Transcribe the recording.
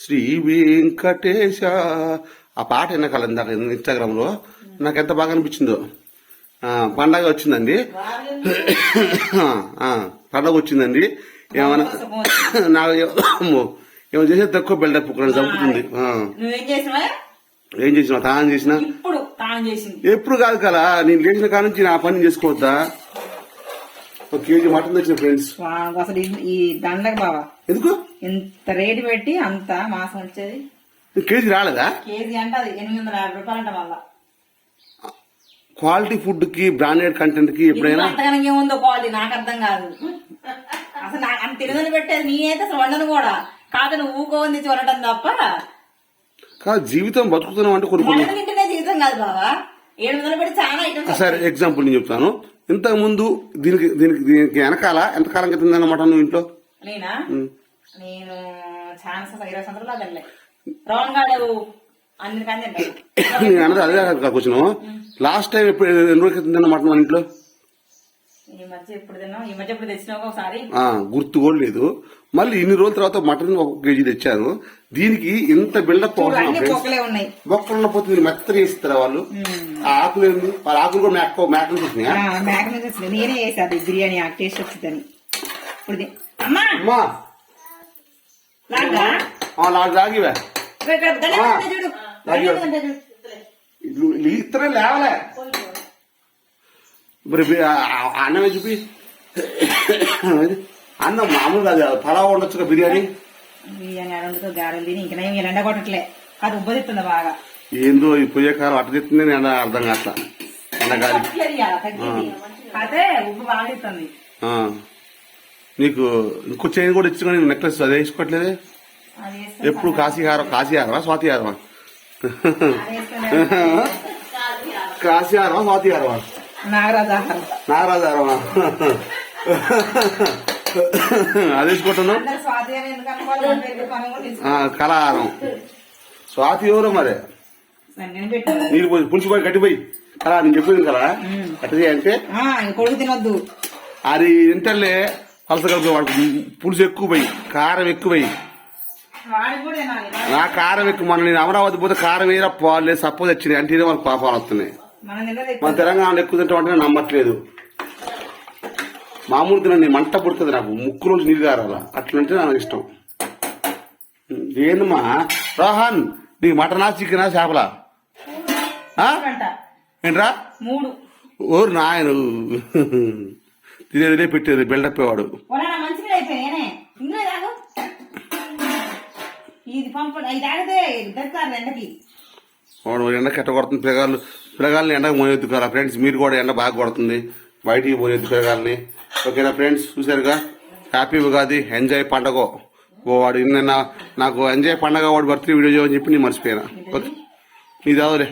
శ్రీ వెంకటేశ. ఆ పాట వెనకాల ఇందాక ఇన్స్టాగ్రామ్లో నాకు ఎంత బాగా అనిపించిందో. ఆ, పండగ వచ్చిందండి. పండగ వచ్చిందండి. ఏమైనా నాకు ఏమో ఏమో చేసే తక్కువ బిల్డప్ చంపుతుంది ఏం చేసినా? తాను చేసినా ఎప్పుడు కాదు కదా నేను లేచిన కాడ నుంచి నా పని చేసుకోవద్దా? ఒక కేజీ మటన్ తెచ్చిన ఫ్రెండ్స్. వావ్, అసలు ఈ- ఈ దండగ బావా. ఎందుకు? ఇంత రేటు పెట్టి అంత మాసం వచ్చేది? కేజీ రాలేదా? కేజీ అంటే అది ఎనిమిది వందల యాభై రూపాయలు అంట మళ్ళా. క్వాలిటీ ఫుడ్కి బ్రాండెడ్ కంటెంట్కి ఎప్పుడైనా అంతగానే ఏముందో క్వాలిటీ నాకు అర్థం కాదు. అసలు నాకు అంత తినదని పెట్టేది నేనైతే అసలు వండను కూడా. కాదు నువ్వు ఊకోని తెచ్చి వండటం తప్ప. కాదు జీవితం బతుకుతున్నాం అంటే కొన్ని కొన్ని వండడం తింటేనే జీవితం కాదు బావా. ఏడు వందలు పెట్టి చాలా ఐటమ్స్ సరే ఎగ్జాంపుల్ నేను చెప్తాను. ఇంతకు ముందు దీనికి దీనికి దీనికి వెనకాల ఎంతకాలం క్రితం తిన్నమాట నువ్వు ఇంట్లో? నేనా? ఇరవై సంవత్సరాలు గాడు అన్నది అదే కాదు క్వశ్చన్ లాస్ట్ టైం ఎప్పుడు ఎన్ని రోజుల క్రితం తిన్న మటన్ మన ఇంట్లో ఈ మధ్య ఎప్పుడు తిన్నావు? ఈ మధ్య ఎప్పుడు తెచ్చినావు ఒకసారి? ఆ, గుర్తు కూడా లేదు. మళ్ళీ ఇన్ని రోజుల తర్వాత మటన్ ఒక కేజీ తెచ్చాను దీనికి ఇంత బిల్డప్ ఉన్నాయి. బొక్కలు పోతే మీరు మెత్తగా ఇస్తారా వాళ్ళు. ఆ ఆకులు ఏంది వాళ్ళ ఆకులు కూడా మేక మేకలు చూసినాయా ఆ, మేక మీద వచ్చింది నేనే బిర్యానీ. ఆ టేస్ట్ వచ్చిందని. ఇప్పుడు అమ్మా! అమ్మా! లాగివే. ఇక్కడ మరి అన్నమే చూపి. అన్నం మామూలు కాదు. పలావ్ ఉండొచ్చు బిర్యానీ? బిర్యానీ అడంతో గారెలు తిని ఇంకా నేను ఎండ కొట్టట్లే. అది ఉబ్బదిస్తుంది బాగా. ఏందో ఈ పొయ్యే కాలం అట్ట తిట్టింది నేను అర్థం కాట్లా. నీకు ఇంకో చైన్ కూడా ఇచ్చుకొని నెక్లెస్ అదే వేసుకోవట్లేదే? ఎప్పుడు కాశీహారం కాశీహారమా స్వాతిహారమా కాశీహారమా స్వాతిహారమా నాగరాజు ఆహారం నాగరాజారమా అది కళాహారం. స్వాతి ఎవరు మరి? నీళ్ళు పోయి పులుసు పోయి కట్టిపోయి కళా నేను చెప్పింది కదా కట్టిది అంటే? కొడుకు తినొద్దు. అది ఇంటర్లే పలస కలిపి వాడు పులుసు ఎక్కువ పోయి కారం ఎక్కువ పోయి. నా కారం ఎక్కువ. మన నేను అమరావతి పోతే కారం వేరే పాలు సపోజ్ వచ్చినాయి అంటే మనకు పాపాలు వస్తున్నాయి. మనం తెలంగాణలో ఎక్కువ తింటాం అంటే నమ్మట్లేదు. మామూలు తినండి మంట పుడుతుంది నాకు. ముక్కు నుంచి నీళ్ళు కారాల? అట్లంటే నాకు ఇష్టం. ఏందమ్మా? రోహన్ నీకు మటనా చికెనా చేపలా? ఏంట్రా? మూడు. ఓరు నాయన. తినేదిలే పెట్టేది బిల్డప్ వాడు. ఇది పంప ఎండకి వాడు ఎండ కట్ట కొడుతుంది పిల్లగాళ్ళు పిల్లగాళ్ళని ఎండకు మోయొద్దు ఫ్రెండ్స్. మీరు కూడా ఎండ బాగా కొడుతుంది. బయటికి పోయొద్దు పిల్లగాళ్ళని. ఓకేనా ఫ్రెండ్స్? చూసారుగా హ్యాపీ ఉగాది ఎంజాయ్ పండగ. ఓ వాడు నిన్న నాకు ఎంజాయ్ పండగ వాడు బర్త్డే వీడియో చేయమని చెప్పి నేను మర్చిపోయాను? ఓకే. నీ చదవలే